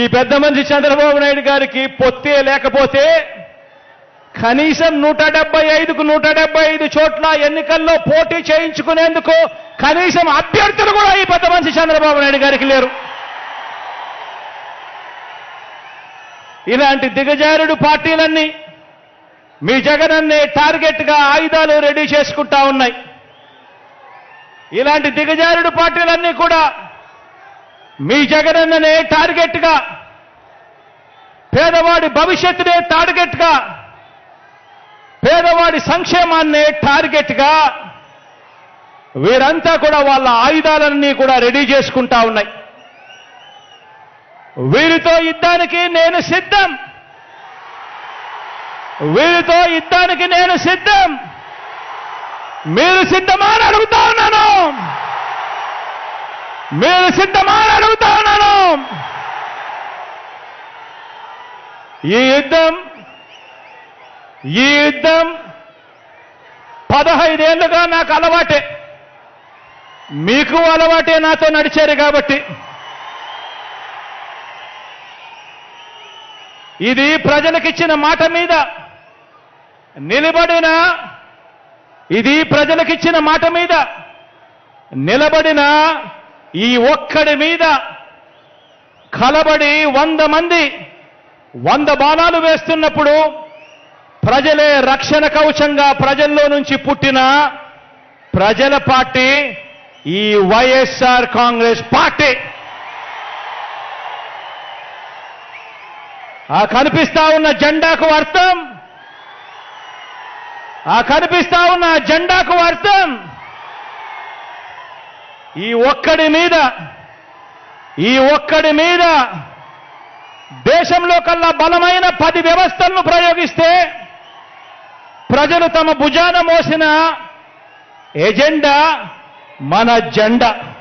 ఈ పెద్ద మనిషి చంద్రబాబు నాయుడు గారికి పొత్తే లేకపోతే కనీసం నూట డెబ్బై ఐదుకు నూట డెబ్బై ఐదు చోట్ల ఎన్నికల్లో పోటీ చేయించుకునేందుకు కనీసం అభ్యర్థులు కూడా ఈ పెద్ద మనిషి చంద్రబాబు నాయుడు గారికి లేరు. ఇలాంటి దిగజారుడు పార్టీలన్నీ మీ జగనన్నే టార్గెట్గా ఆయుధాలు రెడీ చేసుకుంటా ఉన్నాయి. ఇలాంటి దిగజారుడు పార్టీలన్నీ కూడా మీ జగనన్ననే టార్గెట్గా పేదవాడి భవిష్యత్తునే టార్గెట్గా పేదవాడి సంక్షేమాన్నే టార్గెట్గా వీరంతా కూడా వాళ్ళ ఆయుధాలన్నీ కూడా రెడీ చేసుకుంటా ఉన్నాయి. వీరితో యుద్ధానికి నేను సిద్ధం. వీరితో యుద్ధానికి నేను సిద్ధం. మీరు సిద్ధమా అని అడుగుతా ఉన్నాను. మీరు సిద్ధమా అని అడుగుతా ఉన్నాను. ఈ యుద్ధం ఈ యుద్ధం పదహైదేళ్ళుగా నాకు అలవాటే. మీకు అలవాటే నాతో నడిచారు కాబట్టి. ఇది ప్రజలకిచ్చిన మాట మీద నిలబడిన ఇది ప్రజలకిచ్చిన మాట మీద నిలబడిన ఈ ఒక్కడి మీద కలబడి వంద మంది వంద బాణాలు వేస్తున్నప్పుడు ప్రజలే రక్షణ కవచంగా ప్రజల్లో నుంచి పుట్టిన ప్రజల పార్టీ ఈ వైఎస్ఆర్ కాంగ్రెస్ పార్టీ. ఆ కనిపిస్తా ఉన్న జెండాకు అర్థం ఆ కనిపిస్తా ఉన్న జెండాకు అర్థం. ఈ ఒక్కడి మీద ఈ ఒక్కడి మీద దేశంలో కల్లా బలమైన పది వ్యవస్థలను ప్రయోగిస్తే ప్రజలు తమ భుజాన మోసిన ఎజెండా మన జెండా.